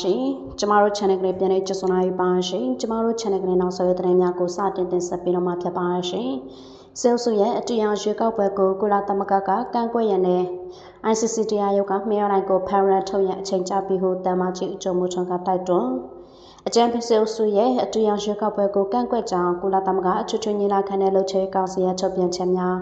ရှင်ကျမတို့ channel ကနေပြန်နေကြဆိုနိုင်ပါရှင်ကျမတို့ channel ကနေနောက်ဆက်တဲ့သတင်းများကိုစတင်တင်ဆက်ပေးတော့မှာဖြစ်ပါရှင်ဆဲလ်ဆူရဲ့အတူရောင်ရွေးကောက်ပွဲကိုကုလသမဂ္ဂကကန့်ကွက်ရတဲ့ ICC တရားရုံးကမြောက်တိုင်းကိုဖရန်ထုတ်ရအချိန်ကြာပြီးဟိုတမ္မာကြီးအကြုံမှုထွန်းကတိုက်တွန်း အကြံပေးဆဲလ်ဆူရဲ့အတူရောင်ရွေးကောက်ပွဲကိုကန့်ကွက်ကြောင်းကုလသမဂ္ဂအချွတ်ချွညီလာခံနဲ့လှုပ်ချေကောင်စီရဲ့ချုပ်ပြန်ချက်များ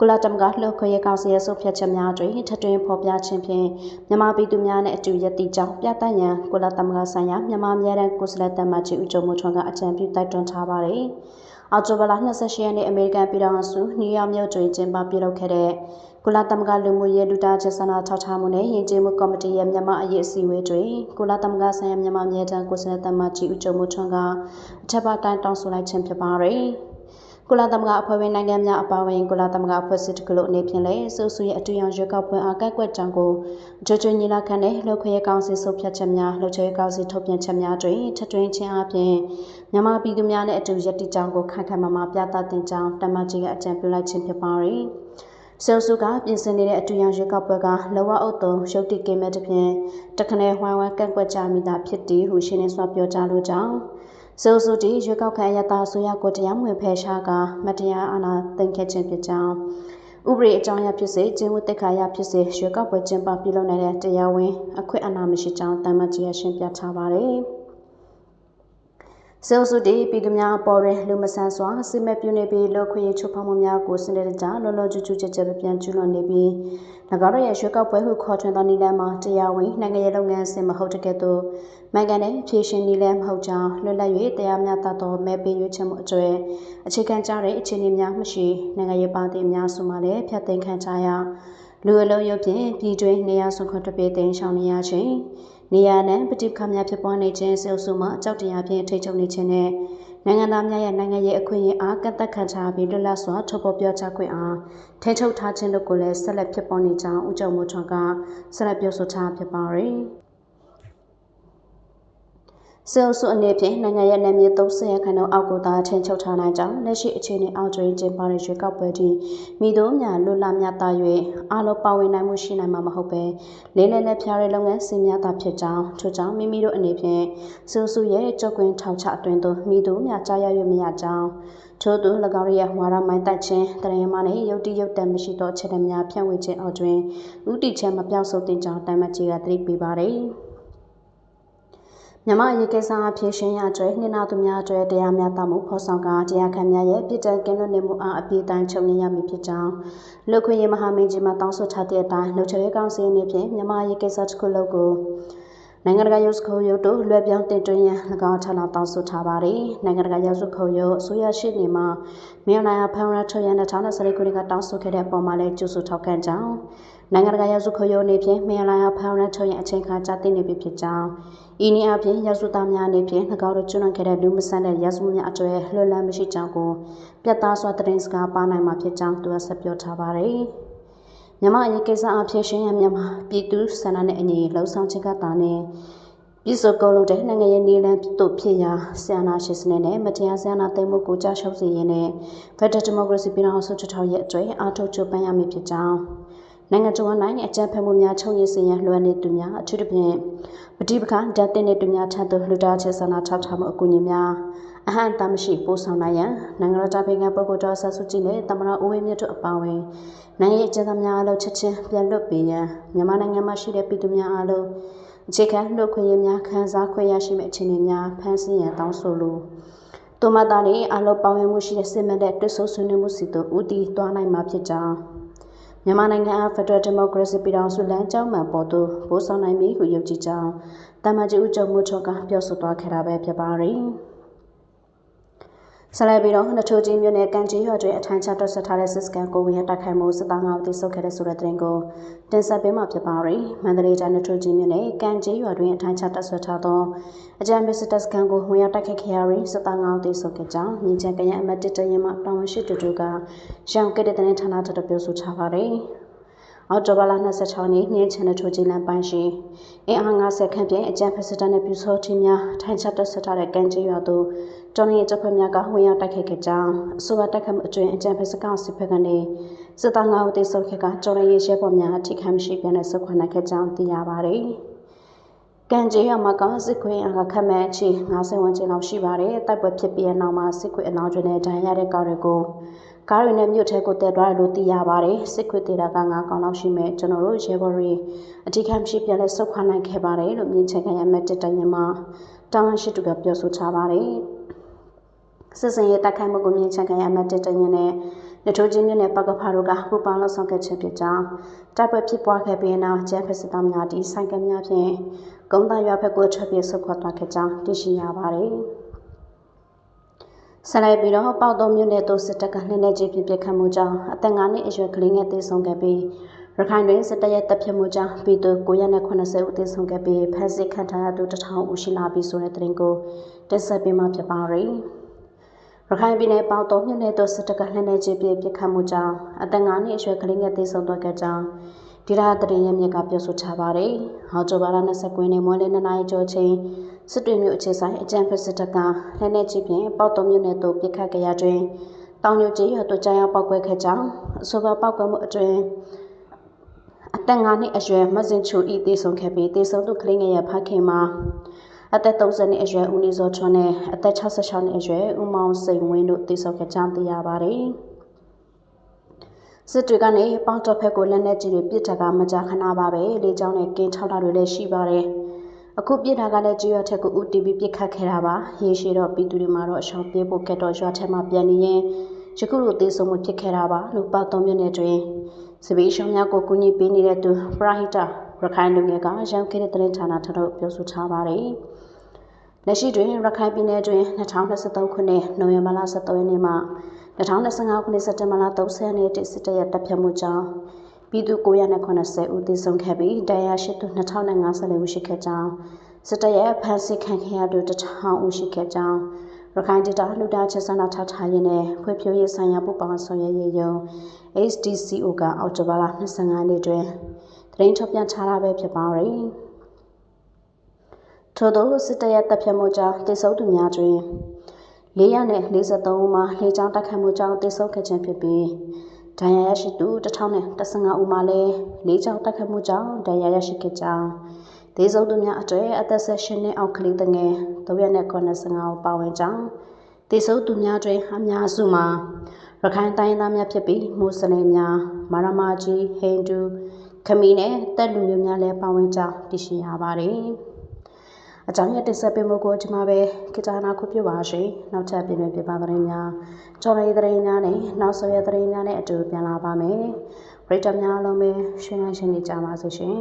ကုလသမဂ္ဂလှုပ်ခွေကောင်စီရဲ့ဆုံးဖြတ်ချက်များတွင်ထထွင်းဖော်ပြခြင်းဖြင့်မြန်မာပြည်သူများနဲ့အတူရည်တည်ကြောင်းပြသရန်ကုလသမဂ္ဂဆိုင်ရာမြန်မာအမြဲတမ်းကိုယ်စားလှယ်တမ္မာကြီးဦးကျော်မိုးထွန်းကအကြံပြုတိုက်တွန်းထားပါတယ်။အောက်တိုဘာလ28ရက်နေ့အမေရိကန်ပြည်ထောင်စုနယူးယောက်မြို့တွင်ကျင်းပပြုလုပ်ခဲ့တဲ့ ကုလသမဂ္ဂလူမှုရေးလူသားချင်းစာနာထောက်ထားမှုနဲ့ယဉ်ကျေးမှုကော်မတီရဲ့မြန်မာအရေးအစည်းအဝေးတွင်ကုလသမဂ္ဂဆိုင်ရာမြန်မာမြေတန်းကိုယ်စားလှယ်တမကြီးဦးကျော်မိုးထွန်းကအထက်ပါတိုင်းတောင်းဆိုလိုက်ခြင်းဖြစ်ပါတယ်။ကုလသမဂ္ဂအဖွဲ့ဝင်နိုင်ငံများအပါအဝင်ကုလသမဂ္ဂအဖွဲ့အစည်းတစ်ခုလုံးအနေဖြင့်လည်းစုစုရဲ့အတူရောင်ရွေးကောက်ပွဲအားကန့်ကွက်ကြောင်းကိုကြွကြွညီလာခံနဲ့လှုပ်ခွေကောင်စီဆုတ်ဖြတ်ချက်များလှုပ်ချေကောင်စီထုတ်ပြန်ချက်များတွင်ထထွင်းခြင်းအပြင်မြန်မာပြည်သူများနဲ့အတူရည်တည်ကြောင်းကိုခိုင်ခိုင်မာမာပြသတင်ကြောင်းတမကြီးကအကြံပြုလိုက်ခြင်းဖြစ်ပါသည်ဆယ် စုကပြင်ဆင်နေတဲ့အတူရောင်ရွေးကောက်ပွဲကလောဝအုပ်တုံရုပ်တည်ကိမဲ့တဖြင့်တခနဲ့ဝိုင်းဝန်းကန့်ကွက်ကြမိတာဖြစ်သည်ဟုရှင်းလင်းစွာပြောကြားလိုကြောင်းဆိုဆိုတီရွေးကောက်ခံရတာဆိုရကိုတရားမဝင်ဖယ်ရှားကမတရားအာဏာသိမ်းခဲ့ခြင်းဖြစ်ကြောင်းဥပဒေအကြောင်းအရာဖြစ်စေကျင်းဝတ်တက်ခါရဖြစ်စေရွေးကောက်ပွဲကျင်းပပြုလုပ်နေတဲ့တရားဝင်အခွင့်အာဏာမရှိကြောင်းတမန်ကြီးရရှင်းပြထားပါတယ်။ ဆဲလ်စုတီပြည်သူများပေါ်တွင်လူမဆန်စွာစစ်မဲ့ပြုနေပြီးလောခွေချိုးဖောက်မှုများကိုစနစ်တကျလောလောကျူးကျူးချက်ချက်ပြန်ကျူးလွန်နေပြီး၎င်းတို့ရဲ့ရွှေကောက်ပွဲဟုခေါ်ထွန်းသောနည်းလမ်းမှာတရားဝင်နိုင်ငံရေးလုပ်ငန်းစဉ်မဟုတ်တကယ်သို့မှန်ကန်တဲ့ဖြည့်ရှင်နည်းလမ်းမဟုတ်ကြောင်းလွတ်လပ်၍တရားမျှတသောမဲပေးရွေးချယ်မှုအကျွဲအခြေခံကြတဲ့အခြေအနေများမရှိနိုင်ငံရေးပါတီအများစုမှလည်းဖျက်သိမ်းခံကြရလူအလုံးရုပ်ဖြင့်ပြည်တွင်းနေရာဆွန်ခွတ်တပေးသိမ်းရှောင်နေရခြင်း နေရာနဲ့ပဋိပက္ခများဖြစ်ပွားနေခြင်းဆဲဆူမှအကြောက်တရားဖြင့်ထိချုပ်နေခြင်းနဲ့နိုင်ငံသားများရဲ့နိုင်ငံရေးအခွင့်အရေးအားကန့်သက်ခံထားပြီးလွတ်လပ်စွာထုတ်ဖော်ပြောကြားခွင့်အားထိချုပ်ထားခြင်းတို့ကိုလည်းဆက်လက်ဖြစ်ပေါ်နေကြောင်းဦးကျော်မိုးထွန်းကဆက်လက်ပြောဆိုထားဖြစ်ပါရယ်။ ဆဲလ်ဆုအနေဖြင့်နိုင်ငံရဲ့နယ်မြေ30ရာခိုင်နှုန်းအောက်ကိုသာထိန်းချုပ်ထားနိုင်ကြောင်းလက်ရှိအခြေအနေအောက်တွင်ကျင်းပတဲ့ရွေးကောက်ပွဲသည်မိတို့များလွတ်လပ်မြတ်သား၍အားလုံးပါဝင်နိုင်မှုရှိနိုင်မှာမဟုတ်ပဲလေးလေးနဲ့ဖျားတဲ့လုပ်ငန်းစဉ်များသာဖြစ်ကြောင်းထို့ကြောင့်မိမိတို့အနေဖြင့်ဆဲလ်ဆုရဲ့ကြောက်ကွင်းထောက်ချအတွင်သို့မိတို့များကြားရရမရကြောင်းထို့သူ၎င်းရဲ့ဝါရမိုင်းတိုက်ခြင်းတရင်မနဲ့ရုတ်တိရုတ်တံမရှိသောအခြေအနေများဖြန့်ဝေခြင်းအောက်တွင်ဥတီချက်မပြောက်ဆိုသည့်ကြောင်းတိုင်မကြီးကသတိပေးပါသည် မြမရေကိစ္စအဖြစ်ရှင်းရကျွဲနှိနာသူများကျွဲတရားမျှတမှုဖော်ဆောင်ကတရားခံများရဲ့ပြည်တံကင်းလွတ်နေမှုအားအပြည့်တိုင်းချုပ်ငင်းရမည်ဖြစ်ကြောင်းလူခွင့်ရေးမဟာမင်းကြီးမှတောင်းဆိုထားတဲ့အတိုင်းလူချရဲကောင်စီအနေဖြင့်မြမရေကိစ္စတစ်ခုလုံးကို နိုင်ငံတကာရုပ်စခုံရုပ်တို့လွှဲပြောင်းတင်သွင်းရန်၎င်းထပ်လောင်းတောင်းဆိုထားပါတယ်။နိုင်ငံတကာရုပ်စခုံရုပ်အစိုးရရှိနေမှာမြန်မာနိုင်ငံဖန်ရထုတ်ရန်2020ခုနှစ်ကတောင်းဆိုခဲ့တဲ့အပေါ်မှာလည်းကြိုးဆိုထောက်ခံကြောင်းနိုင်ငံတကာရုပ်စခုံရုပ်အနေဖြင့်မြန်မာနိုင်ငံဖန်ရထုတ်ရန်အချိန်ခါကြာသိနေပြီဖြစ်ကြောင်းဤနည်းအပြင်ရာဇဝသားများအနေဖြင့်၎င်းတို့ကျွလွန်ခဲ့တဲ့လူမဆန်တဲ့ရာဇဝများအကျွဲလွှတ်လန်းမရှိကြောင်းကိုပြတ်သားစွာသတင်းစကားပါနိုင်မှာဖြစ်ကြောင်းသူကဆက်ပြောထားပါတယ်။ မြန်မာအရေးကိစ္စအဖြစ်ရှင်ရမြန်မာပြည်သူဆန္ဒနဲ့အညီလှုံ့ဆော်ချက်ကတာနဲ့ပြည်စုံကုန်လို့တဲ့နိုင်ငံရေးနေလန်းတို့ဖြစ်ရာဆီယနာရှိစနစ်နဲ့မတရားဆီယနာသိမ်းမှုကိုကြားရှုပ်စေရင်းနဲ့ဖက်ဒရယ်ဒီမိုကရေစီပြည်ထောင်စုထထောင်ရဲ့အတွေ့အားထုတ်ချုပ်ပန်းရမည်ဖြစ်ကြောင်းနိုင်ငံတော်နိုင်အကြံဖက်မှုများချုပ်ရည်စင်ရန်လွှမ်းနေသူများအထူးသဖြင့်ပဋိပက္ခဓာတ်တင်တဲ့သူများထံသို့လှူဒါန်းချက်ဆန္ဒထောက်ထားမှုအကူအညီများ အဟံတမရှိပို့ဆောင်နိုင်ရန်နိုင်ငံတော်တာဝန်ခံပုဂ္ဂိုလ်တော်ဆဆူကြည်နဲ့တမနာဦးဝင်းမြတ်တို့အပါအဝင်နိုင်ငံရေးအကြံသားများအလုံးချက်ချင်းပြန်လွတ်ပေးရန်မြန်မာနိုင်ငံမှာရှိတဲ့ပြည်သူများအလုံးအခြေခံလူခွင့်ရများခံစားခွင့်ရရှိမယ့်အခြေအနေများဖန်ဆင်းရန်တောင်းဆိုလိုတိုမတာနေအလုံးပေါင်းရမှုရှိတဲ့စစ်မှန်တဲ့တွစ်ဆိုးဆွေးနွေးမှုစီတို့ဦးတည်သွားနိုင်မှာဖြစ်ကြောင်းမြန်မာနိုင်ငံအားဖက်ဒရယ်ဒီမိုကရေစီပြည်ထောင်စုလမ်းကြောင်းမှပေါ်သို့ပို့ဆောင်နိုင်ပြီဟုယုံကြည်ကြောင်းတမန်ကျဦးချုပ်မှုချုပ်ကပြောဆိုသွားခဲ့တာပဲဖြစ်ပါတယ်။ ဆက်လက်ပြီးတော့နှချိုးကြီးမြို့နယ်ကန်ကြီးရွာတွင်အထိုင်ချတွဆက်ထားတဲ့စစ်စကန်ကိုဝင်ရတိုက်ခိုက်မှုစစ်သားငါးဦးတိစုပ်ခဲ့တဲ့ဆိုတဲ့သတင်းကိုတင်ဆက်ပေးမှာဖြစ်ပါရယ်။မန္တလေးတိုင်းနှချိုးကြီးမြို့နယ်ကန်ကြီးရွာတွင်အထိုင်ချတွဆက်ထားသောအကြံပေးစစ်တပ်စကန်ကိုဝင်ရတိုက်ခိုက်ခဲ့ရရင်စစ်သားငါးဦးတိစုပ်ခဲ့ကြောင်းမြင်းချန်ကရန်အမတ်တစ်တရင်မှတာဝန်ရှိသူတို့ကရောင်ကတဲ့တဲ့ဌာနထပ်ပြောဆိုထားပါရယ်။ အော်တိုဘာလ26ရက်နေ့ချန်နယ်ထိုးကြီးလမ်းပိုင်းရှိအင်အား50ခန့်ဖြင့်အကြံဖက်စစ်တပ်နှင့်ပြူစောထင်းများထိုင်ချတက်ဆက်ထားတဲ့ကန်ကြီးရွာသို့တော်ရင်တပ်ဖွဲ့များကဝင်ရောက်တိုက်ခိုက်ခဲ့ကြောင်းအဆိုပါတိုက်ခိုက်မှုအတွင်းအကြံဖက်စကောင်စစ်ဖက်ကနေစစ်သား9ဦးသေဆုံးခဲ့ကတော်ရင်ရဲဘော်များထိခိုက်မရှိပြန်တဲ့ဆုတ်ခွာနိုင်ခဲ့ကြောင်းသိရပါသည်။ကကန်ကျေးရမှာကစစ်ခွေးအကခက်မဲ့ချီ90ဝန်းကျင်လောက်ရှိပါတယ်တိုက်ပွဲဖြစ်ပြီးတဲ့နောက်မှာစစ်ခွေးအနောင်ကျွန်းနဲ့ဒဏ်ရတဲ့ကောက်တွေကို ကားတွေနဲ့မြို့ထဲကိုတက်သွားတယ်လို့သိရပါတယ်စစ်ခွေးတေတာက9ကောင်လောက်ရှိမဲ့ကျွန်တော်တို့ရဲဘော်တွေအထူးခံဖြစ်ပြန်လဲဆုတ်ခွာနိုင်ခဲ့ပါတယ်လို့မြင်ချင်ခံရမဲ့တက်တိုင်မှာတာဝန်ရှိသူကပြောဆိုထားပါတယ်စစ်စင်ရေးတိုက်ခိုက်မှုကိုမြင်ချင်ခံရမဲ့တက်တိုင်နဲ့ရထိုးချင်းမြို့နယ်ပကဖာတို့ကပူပေါင်းလို့ဆောင်ခဲ့ခြင်းဖြစ်ကြောင်းတိုက်ပွဲဖြစ်ပွားခဲ့ပြီးနောက်ကျန်းဖက်စစ်သားများတီဆိုင်ကများဖြင့်ကုန်းသားရွာဘက်ကိုထွက်ပြေးဆုတ်ခွာသွားခဲ့ကြောင်းသိရှိရပါတယ်။ ဆက်လိုက်ပြီးတော့ပေါက်တော်မြို့နယ်သို့စစ်တပ်ကနှင်းနေခြင်းဖြစ်ပစ်ခတ်မှုကြောင့်အသက်9နှစ်အရွယ်ကလေးငယ်သေဆုံးခဲ့ပြီးရခိုင်တွင်စစ်တပ်ရဲ့တပ်ဖြတ်မှုကြောင့်ပြည်သူ980ဦးသေဆုံးခဲ့ပြီးဖမ်းဆီးခံထားရသူ1000ဦးရှိလာပြီဆိုတဲ့သတင်းကိုတင်ဆက်ပေးမှာဖြစ်ပါရယ်။ရခိုင်ပြည်နယ်ပေါတော်မြို့နယ်သို့စစ်တပ်ကလှမ်းနေခြင်းပြစ်ခတ်မှုကြောင့်အသက်9နှစ်အရွယ်ကလေးငယ်သေဆုံးသွားခဲ့ကြောင်းဒီရာတရင်ရမြစ်ကပြောဆိုထားပါတယ်။ဟောတိုဘာလ29ရက်နေ့မွန်းလယ်2နာရီကျော်ချိန် စစ်တွေမြို့အခြေဆိုင်အကြံဖက်စစ်တပ်ကလှမ်းနေခြင်းဖြင့်ပေါတော်မြို့နယ်သို့ပြစ်ခတ်ကြရတွင်တောင်ညိုကြီးရတို့ကြားရောက်ပောက်ကွဲခဲ့ကြောင်းအဆိုပါပောက်ကွဲမှုအတွင်အသက်9နှစ်အရွယ်မဆင်ချူဤသေဆုံးခဲ့ပြီးသေဆုံးသူကလေးငယ်ရဲ့ဖခင်မှာအသက်30နှစ်အရွယ်ဦးနေစောချွန်းနဲ့အသက်66နှစ်အရွယ်ဦးမောင်စိန်ဝင်းတို့တိစောခဲ့ကြောင်းသိရပါတယ်။စစ်တွေကနေပေါတော်ဖက်ကိုလက်နက်ကြီးတွေပစ်တာကမကြာခဏပါပဲလေကြောင်းနဲ့ကင်းထောက်တာတွေလည်းရှိပါတယ်။ အခုပြစ်တာကလည်းကျွရထက်ကို UTV ပြစ်ခတ်ခဲ့တာပါ။ရေရှည်တော့ပြည်သူတွေမှာတော့အရှောင်ပြေးဖို့ကက်တော့ရွာထက်မှပြန်နေရင်ယခုလိုသေးဆုံးမှုဖြစ်ခဲ့တာပါလို့ပေါတော်မြို့နယ်တွင်စပီးရှောင်းများကိုကူညီပေးနေတဲ့သူပရာဟိတရခိုင်လူငယ်ကရောင်းခဲ့တဲ့တရင်ဌာနထထုတ်ပြောဆိုထားပါတယ်။လက်ရှိတွင်ရခိုင်ပြည်နယ်တွင်2023ခုနှစ်နိုဝင်ဘာလ23ရက်နေ့မှ2025ခုနှစ်စက်တင်ဘာလ30ရက်နေ့တိစစ်တရက်တပ်ဖြတ်မှုကြောင့် ပြည်သူ990ဦးသေဆုံးခဲ့ပြီးတရားရှိသူ2054ဦးရှိခဲ့ကြောင်းစစ်တရက်ဖမ်းဆီးခံခဲ့ရသူ1000ဦးရှိခဲ့ကြောင်းရခိုင်ဒေသလူသားချက်ဆန္ဒထားထားရင်းနဲ့ဖွံ့ဖြိုးရေးဆိုင်ရာပူးပေါင်းဆောင်ရွက်ရေးယုံ HDCO ကအောက်တိုဘာလ25ရက်နေ့တွင်သတင်းထုတ်ပြန်ထားတာပဲဖြစ်ပါရယ်။ထို့သောစစ်တပ်ရဲ့တပ်ဖြတ်မှုကြောင့်တိစုံသူများတွင်443ဦးမှာလေကြောင်းတိုက်ခိုက်မှုကြောင့်တိစုံခဲ့ခြင်းဖြစ်ပြီး ဒဏ်ရာရရှိသူ1015ဦးမှာလည်းလေကြောင်းတိုက်ခိုက်မှုကြောင့်ဒဏ်ရာရရှိခဲ့ကြောင်းဒေသသူများအတွေ့အသက်16နှစ်အောက်ကလေးတငယ်395ဦးပါဝင်ကြောင်းဒေသသူများတွင်အများစုမှာရခိုင်တိုင်းသားများဖြစ်ပြီးမွတ်စလင်များမာရမာကြီးဟိန္ဒူခမီနဲ့တက်လူမျိုးများလည်းပါဝင်ကြောင်းသိရှိရပါတယ်။ အကြောင်းရတင်ဆက်ပေးမှုကိုဒီမှာပဲကိတာနာခုပြပါရှင်နောက်ထပ်ပြင်ပြပါသတင်းများကြော်ရီသတင်းများနဲ့နောက်ဆက်ရသတင်းများနဲ့အတူပြန်လာပါမယ်ပရိသတ်များအားလုံးပဲရှင်းလင်းရှင်းနေကြပါစေရှင်